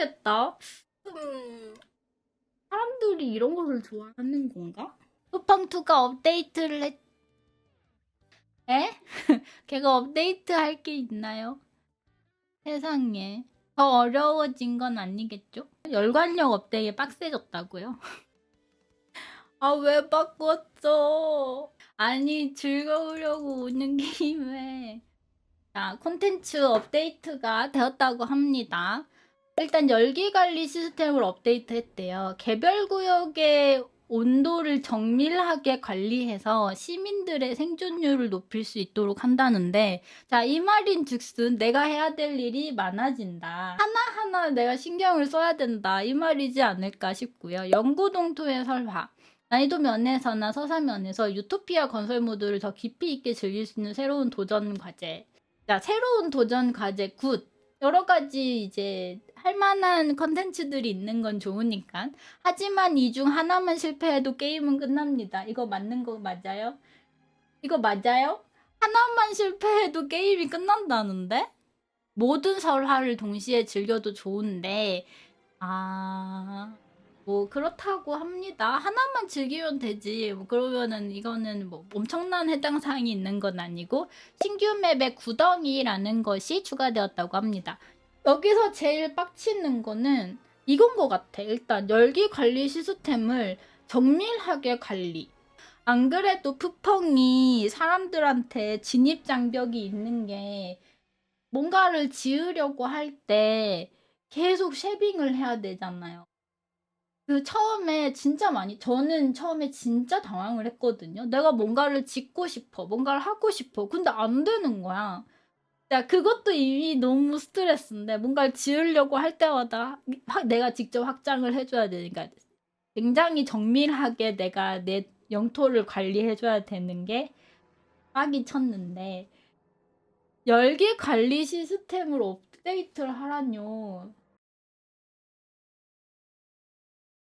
모르겠다. 음, 사람들이 이런 거를 좋아하는 건가? 쿠팡2가 업데이트를 했... 에? 걔가 업데이트 할 게 있나요? 세상에. 더 어려워진 건 아니겠죠? 열관력 업데이트 빡세졌다고요? 아, 왜 바꿨어? 아니, 즐거우려고 오는 게임에. 자, 콘텐츠 업데이트가 되었다고 합니다. 일단 열기 관리 시스템을 업데이트 했대요. 개별 구역의 온도를 정밀하게 관리해서 시민들의 생존율을 높일 수 있도록 한다는데, 자, 이 말인 즉슨 내가 해야 될 일이 많아진다. 하나하나 내가 신경을 써야 된다. 이 말이지 않을까 싶고요. 영구동토의 설화. 난이도 면에서나 서사 면에서 유토피아 건설 모드를 더 깊이 있게 즐길 수 있는 새로운 도전 과제. 자, 새로운 도전 과제 굿. 여러 가지 이제 할 만한 컨텐츠들이 있는 건 좋으니까. 하지만 이 중 하나만 실패해도 게임은 끝납니다. 이거 맞는 거 맞아요? 이거 맞아요? 하나만 실패해도 게임이 끝난다는데? 모든 설화를 동시에 즐겨도 좋은데, 아, 뭐 그렇다고 합니다. 하나만 즐기면 되지. 뭐 그러면은 이거는 뭐 엄청난 해당 사항이 있는 건 아니고 신규 맵의 구덩이라는 것이 추가되었다고 합니다. 여기서 제일 빡치는 거는 이건 것 같아. 일단 열기 관리 시스템을 정밀하게 관리. 안 그래도 푸펑이 사람들한테 진입 장벽이 있는 게 뭔가를 지으려고 할 때 계속 쉐빙을 해야 되잖아요. 그 처음에 진짜 많이 저는 처음에 진짜 당황을 했거든요. 내가 뭔가를 짓고 싶어. 뭔가를 하고 싶어. 근데 안 되는 거야. 야, 그것도 이미 너무 스트레스인데 뭔가를 지으려고 할 때마다 확- 내가 직접 확장을 해줘야 되니까 굉장히 정밀하게 내가 내 영토를 관리해줘야 되는 게 빡이 쳤는데 열기 관리 시스템을 업데이트를 하라뇨.